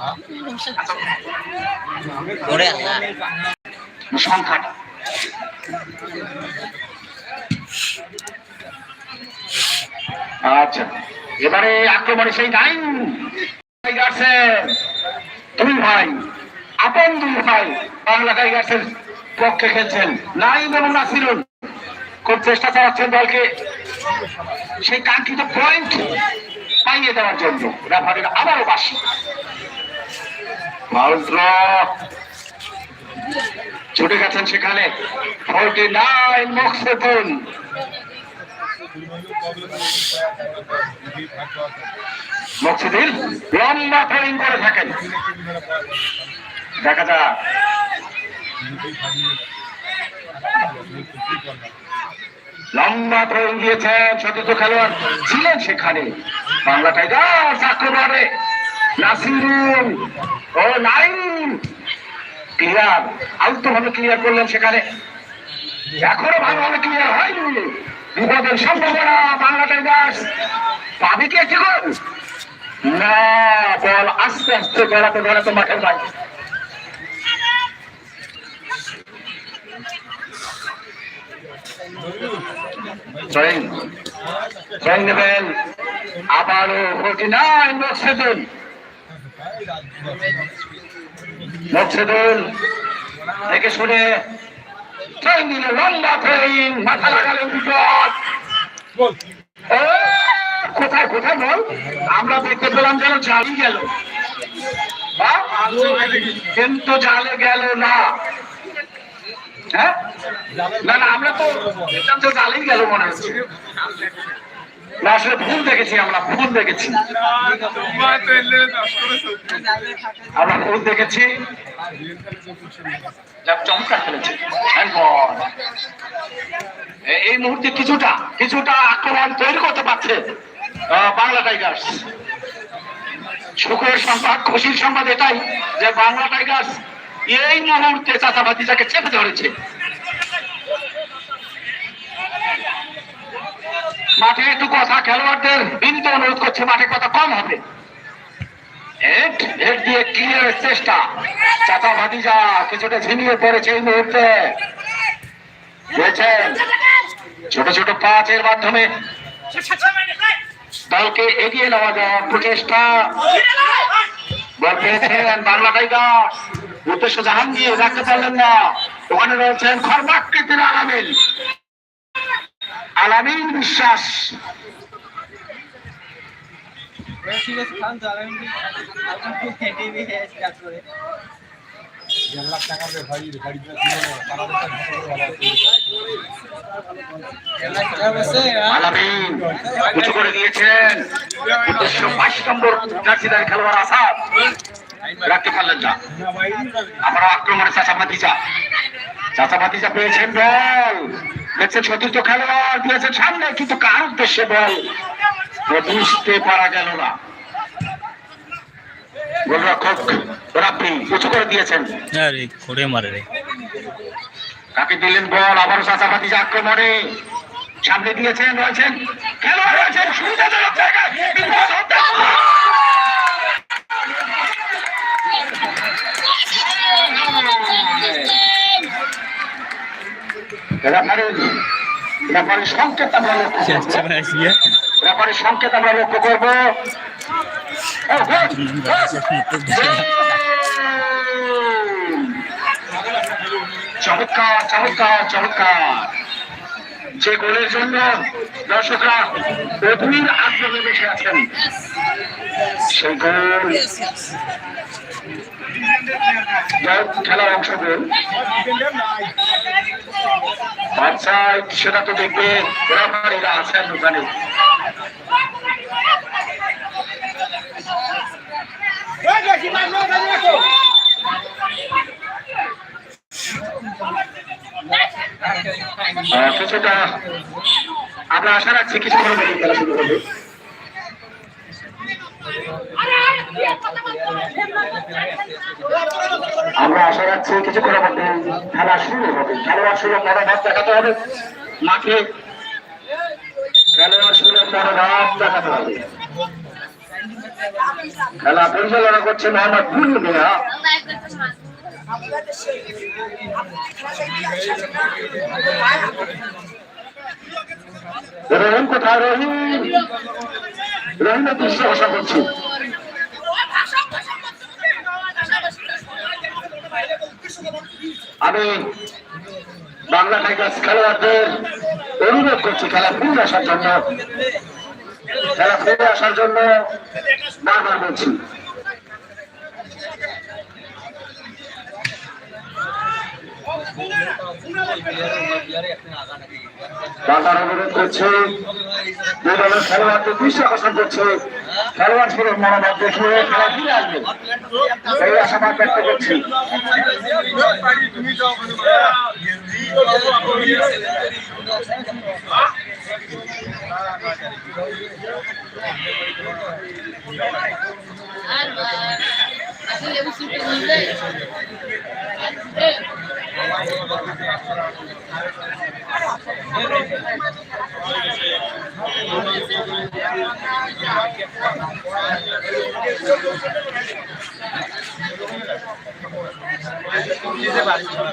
আল্লাহ সংখ্যাটা আচ্ছা। এবারে আক্রমণে সেই নাইন। দুই ভাই, আপন দুই ভাই বাংলা টাইগার্সের পক্ষে খেলছেন। নাইম এবং নাসিরুল খুব চেষ্টা চালাচ্ছেন দলকে। সেই কাঙ্ক্ষিত পয়েন্ট পাইয়ে দেওয়ার জন্য। রেফারির আবারও বাসি ছুটে গেছেন সেখানে। ফোরটি নাইন মকসিদিল লম্বা ট্রেনিং করে থাকেন। দেখা যাক। লম্বা দিয়েছেন সতীর্থ খেলোয়াড় ছিলেন সেখানে। বাংলা টাইগার্স আক্রমণে। নাসিরুল ও নাইম। ক্লিয়ার আলতো ভাবে ক্লিয়ার করলেন সেখানে। এখনও ভালোভাবে ক্লিয়ার হয়নি। বিপদের সম্ভাবনা বাংলা টাইগার্স পাবে কি গোল। না, বল আস্তে আস্তে গড়াতে গড়াতে মাঠের বাইরে। ড্রয়িং ড্রয়িং নেবেন। আবারও ফোর্টি নাইন মকসেদুল মকসেদুল দেখে শুনে ট্রেন দিল লম্বা ট্রেন মাথা লাগালেন বিপদ কোথায় কোথায় বল? আমরা দেখতে পেলাম যেন জালি গেল? কিন্তু জালে গেল না। হ্যাঁ? না না আমরা তো জালেই গেল মনে হচ্ছে। না, আসলে ভুল দেখেছি আমরা, ভুল দেখেছি। আমরা ভুল দেখেছি। এই মুহূর্তে কিছুটা কিছুটা আক্রমণ তৈরি করতে পারছে বাংলা টাইগার্স। সুখের সংবাদ, খুশির সংবাদ এটাই যে বাংলা টাইগার্স এই মুহূর্তে চাচাবাতিটাকে চেপে ধরেছে। মাঠে একটু কথা, খেলোয়াড়দের বিনীত অনুরোধ করছে, মাঠে কথা কম হবে। দিয়ে চেষ্টা। চাচা কিছুটা ছোট মাধ্যমে এগিয়ে নেওয়া প্রচেষ্টা। বল উদ্দেশ্য জাহাঙ্গীর রাখতে পারলেন না। ওখানে রয়েছেন খর্মাকৃতির আলামিন। আলামিন বিশ্বাস। ঠিক আছে খান তো আমি করে দিয়েছেন। উদ্দেশ্য নম্বর জার্সিদার খেলোয়াড় আসাদ। রাখতে পারলেন না আমরা আক্রমণে চাচা ভাতিজা চাচা ভাতিজা পেয়েছেন বল। দেখছেন চতুর্থ খেলোয়াড় দিয়েছেন সামনে কিন্তু কার উদ্দেশ্যে বল? বুঝতে পারা গেল না। গোলরক্ষক রাব্বি উঁচু করে দিয়েছেন। আরে করে মারে রে। তাকে দিলেন বল? আবারও চাচা ভাতিজা আক্রমণে। সামনে দিয়েছেন রয়েছেন খেলোয়াড় রয়েছেন সুবিধাজনক জায়গায়। রেফারির সংকেত আমরা লক্ষ্য করব। সংকেত আমরা লক্ষ্য করব। ও, গোল, গোল। চমৎকার চমৎকার চমৎকার। যে গোলের জন্য দর্শকরা অধীর আগ্রহে বসে আছেন সেই গোল খেলার অংশগ্রহণ সেটা তো দেখবে রেফারিরা আছেন ওখানে। কিছুটা আমরা আশা রাখছি, কিছু খেলা শুরু হবে। আমরা আশা রাখছি কিছুক্ষণের মধ্যে খেলা শুরু হবে। খেলোয়াড় সুলভ মনোভাব দেখাতে হবে। মাঠে খেলোয়াড় সুলভ মনোভাব দেখাতে হবে। খেলা পরিচালনা করছে মোহাম্মদ বুলু মিয়া। রহিম কোথায় রহিম? রহিমের দৃশ্য আশা করছি আমি বাংলা টাইগার্স খেলোয়াড়দের অনুরোধ করছি, খেলা ফিরে আসার জন্য। খেলা ফিরে আসার জন্য বারবার বলছি। করছে। দুই দলের খেলোয়াড়দের দৃষ্টি আকর্ষণ করছে। খেলোয়াড় উচিত বললে যেতে পারছি না।